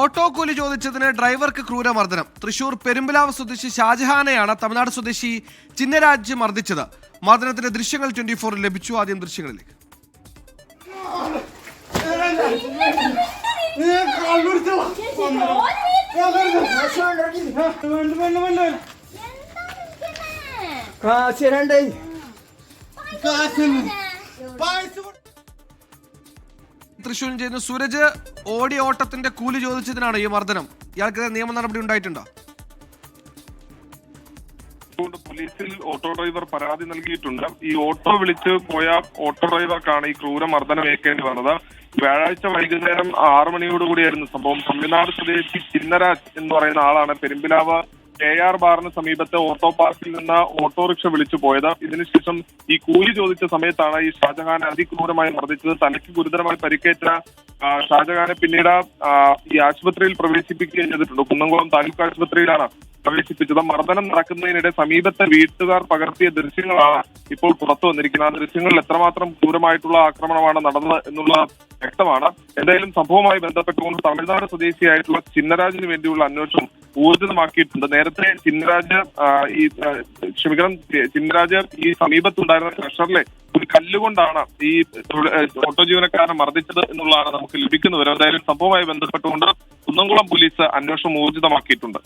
Auto കൂലി ചോദിച്ചതിന് ഡ്രൈവർക്ക് ക്രൂരമർദ്ദനം. തൃശൂർ പെരുമ്പലാവ് സ്വദേശി ഷാജഹാനെയാണ് തമിഴ്നാട് സ്വദേശി ചിന്നരാജ് മർദ്ദിച്ചത്. മർദ്ദനത്തിന്റെ ദൃശ്യങ്ങൾ ട്വന്റി ഫോറിൽ ലഭിച്ചു. ആദ്യം ദൃശ്യങ്ങളിലേക്ക്. കാശ് രണ്ടേ. തൃശ്ശൂരിൽ ചെയ്യുന്ന സൂരജ് ഓടി ഓട്ടത്തിന്റെ കൂലി ചോദിച്ചതിനാണ് ഈ മർദ്ദനം. ഇയാൾക്കെതിരെ നിയമ നടപടി ഉണ്ടായിട്ടുണ്ടോ? പോലീസിൽ ഓട്ടോ ഡ്രൈവർ പരാതി നൽകിയിട്ടുണ്ട്. ഈ ഓട്ടോ വിളിച്ച് പോയ ഓട്ടോ ഡ്രൈവർക്കാണ് ഈ ക്രൂര മർദ്ദനം ഏൽക്കേണ്ടി വന്നത്. വ്യാഴാഴ്ച വൈകുന്നേരം ആറു മണിയോടുകൂടിയായിരുന്നു സംഭവം. തമിഴ്നാട് സ്വദേശി ചിന്നരാജ് എന്ന് പറയുന്ന ആളാണ് പെരുമ്പിലാവ് കെ ആർ ബാറിന് സമീപത്തെ ഓട്ടോ പാർക്കിൽ നിന്ന് ഓട്ടോറിക്ഷ വിളിച്ചു പോയത്. ഇതിനുശേഷം ഈ കൂലി ചോദിച്ച സമയത്താണ് ഈ ഷാജഹാൻ അതിക്രൂരമായി മർദ്ദിച്ചത്. തലയ്ക്ക് ഗുരുതരമായി പരിക്കേറ്റ ഷാജഹാനെ പിന്നീട് ഈ ആശുപത്രിയിൽ പ്രവേശിപ്പിക്കുകയും ചെയ്തിട്ടുണ്ട്. കുന്നംകുളം താലൂക്ക് ആശുപത്രിയിലാണ് പ്രവേശിപ്പിച്ചത്. മർദ്ദനം നടക്കുന്നതിനിടെ സമീപത്തെ വീട്ടുകാർ പകർത്തിയ ദൃശ്യങ്ങളാണ് ഇപ്പോൾ പുറത്തു വന്നിരിക്കുന്നത്. ആ ദൃശ്യങ്ങളിൽ എത്രമാത്രം ക്രൂരമായിട്ടുള്ള ആക്രമണമാണ് നടന്നത് എന്നുള്ള വ്യക്തമാണ്. എന്തായാലും സംഭവവുമായി ബന്ധപ്പെട്ടുകൊണ്ട് തമിഴ്നാട് സ്വദേശിയായിട്ടുള്ള ചിന്നരാജിന് വേണ്ടിയുള്ള അന്വേഷണം ഊർജിതമാക്കിയിട്ടുണ്ട്. നേരത്തെ ചിന്നരാജ് ഈ ക്ഷമിക്കണം ചിന്നരാജ് ഈ സമീപത്തുണ്ടായിരുന്ന ക്രഷറിലെ ഒരു കല്ലുകൊണ്ടാണ് ഈ ഓട്ടോ ജീവനക്കാരനെ മർദ്ദിച്ചത് എന്നുള്ളതാണ് നമുക്ക് ലഭിക്കുന്ന വിവരം എന്തായാലും സംഭവവുമായി ബന്ധപ്പെട്ടുകൊണ്ട് കുന്നംകുളം പോലീസ് അന്വേഷണം ഊർജിതമാക്കിയിട്ടുണ്ട്.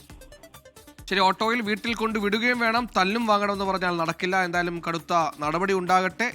ശരി ഓട്ടോയിൽ വീട്ടിൽ കൊണ്ട് വിടുകയും വേണം തല്ലും വാങ്ങണമെന്ന് പറഞ്ഞാൽ നടക്കില്ല. എന്തായാലും കടുത്ത നടപടി ഉണ്ടാകട്ടെ.